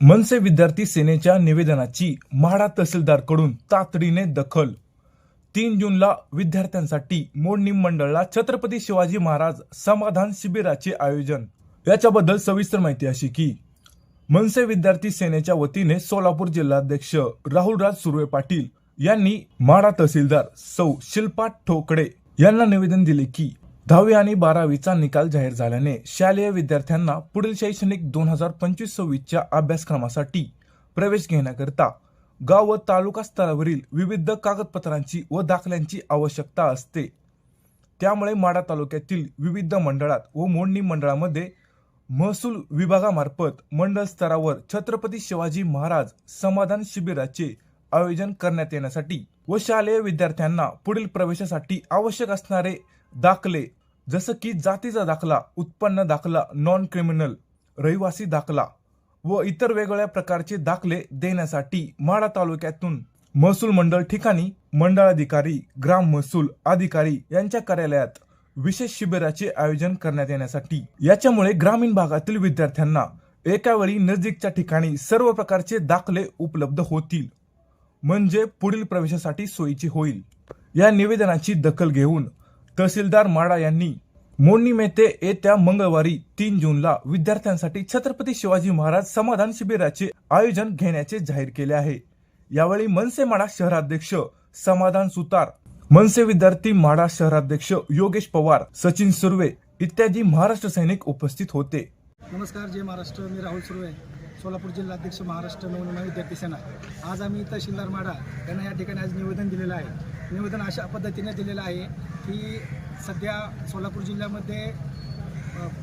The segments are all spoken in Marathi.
मनसे विद्यार्थी सेनेच्या निवेदनाची म्हाडा तहसीलदारकडून तातडीने दखल. तीन जूनला विद्यार्थ्यांसाठी मोडणी मंडळला छत्रपती शिवाजी महाराज समाधान शिबिराचे आयोजन. याच्याबद्दल सविस्तर माहिती अशी की मनसे विद्यार्थी सेनेच्या वतीने सोलापूर जिल्हाध्यक्ष राहुलराज सुर्वे पाटील यांनी माडा तहसीलदार सौ शिल्पा ठोकडे यांना निवेदन दिले की दहावी आणि बारावीचा निकाल जाहीर झाल्याने शालेय विद्यार्थ्यांना पुढील शैक्षणिक दोन हजार पंचवीस सव्वीसच्या अभ्यासक्रमासाठी प्रवेश घेण्याकरिता गाव व तालुका स्तरावरील विविध कागदपत्रांची व दाखल्यांची आवश्यकता असते. त्यामुळे माडा तालुक्यातील विविध मंडळात व मोडणी मंडळामध्ये महसूल विभागामार्फत मंडळ स्तरावर छत्रपती शिवाजी महाराज समाधान शिबिराचे आयोजन करण्यात येण्यासाठी व शालेय विद्यार्थ्यांना पुढील प्रवेशासाठी आवश्यक असणारे दाखले जसं की जातीचा दाखला उत्पन्न दाखला नॉन क्रिमिनल रहिवासी दाखला व इतर वेगवेगळ्या प्रकारचे दाखले देण्यासाठी माडा तालुक्यातून महसूल मंडळ ठिकाणी मंडळाधिकारी ग्राम महसूल अधिकारी यांच्या कार्यालयात विशेष शिबिराचे आयोजन करण्यात येण्यासाठी. याच्यामुळे ग्रामीण भागातील विद्यार्थ्यांना एका वेळी नजीकच्या ठिकाणी सर्व प्रकारचे दाखले उपलब्ध होतील. म्हणजे पुढील प्रवेशासाठी सोयीचे होईल. या निवेदनाची दखल घेऊन तहसीलदार माडा यांनी मोडणी मेते येत्या मंगळवारी तीन जूनला विद्यार्थ्यांसाठी छत्रपती शिवाजी महाराज समाधान शिबिराचे आयोजन घेण्याचे जाहीर केले आहे. यावेळी मनसे माडा शहराध्यक्ष समाधान सुतार मनसे विद्यार्थी माडा शहराध्यक्ष योगेश पवार सचिन सुर्वे इत्यादी महाराष्ट्र सैनिक उपस्थित होते. नमस्कार जय महाराष्ट्र. मी राहुल सुर्वे सोलापूर जिल्हाध्यक्ष महाराष्ट्र नवनिर्माण विद्यार्थी सेना. आज आम्ही तहसीलदार माडा यांना या ठिकाणी आज निवेदन दिलेलं आहे. निवेदन अशा पद्धतीने दिलेलं आहे की सध्या सोलापूर जिल्ह्यामध्ये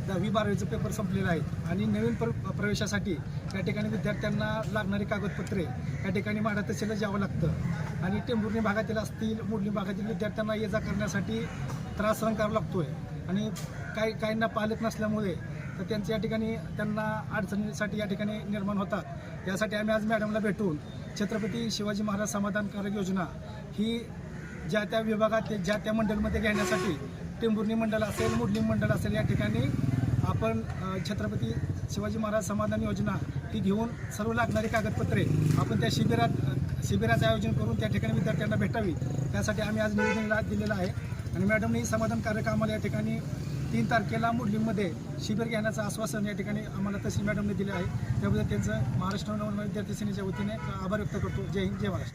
दहावी बारावीचे पेपर संपलेले आहेत आणि नवीन प्र प्रवेशासाठी या ठिकाणी विद्यार्थ्यांना लागणारी कागदपत्रे या ठिकाणी माढा तहसीलला जावं लागतं. आणि टेंभुर्णी भागातील असतील मुरली भागातील विद्यार्थ्यांना ये जा करण्यासाठी त्रास सहन करावा लागतो आहे आणि काही काहींना पालक नसल्यामुळे तर त्यांच्या या ठिकाणी त्यांना अडचणीसाठी या ठिकाणी निर्माण होतात. यासाठी आम्ही आज मॅडमला भेटून छत्रपती शिवाजी महाराज समाधानकारक योजना ही ज्या त्या विभागात ज्या त्या मंडळमध्ये घेण्यासाठी टेंभुर्णी मंडळ असेल मुरली मंडळ असेल या ठिकाणी आपण छत्रपती शिवाजी महाराज समाधान योजना ती घेऊन सर्व लागणारी कागदपत्रे आपण त्या शिबिरात शिबिराचं आयोजन करून त्या ठिकाणी विद्यार्थ्यांना भेटावी. त्यासाठी आम्ही आज निवेदन दिलेलं आहे. आणि मॅडमने समाधानकारक आम्हाला या ठिकाणी तीन तारखेला मुरलीमध्ये शिबिर घेण्याचं आश्वासन या ठिकाणी आम्हाला तहसील मॅडमने दिले आहे. त्याबद्दल त्यांचं महाराष्ट्र नवनिर्माण विद्यार्थी सेनेच्या वतीने आभार व्यक्त करतो. जय हिंद जय महाराष्ट्र.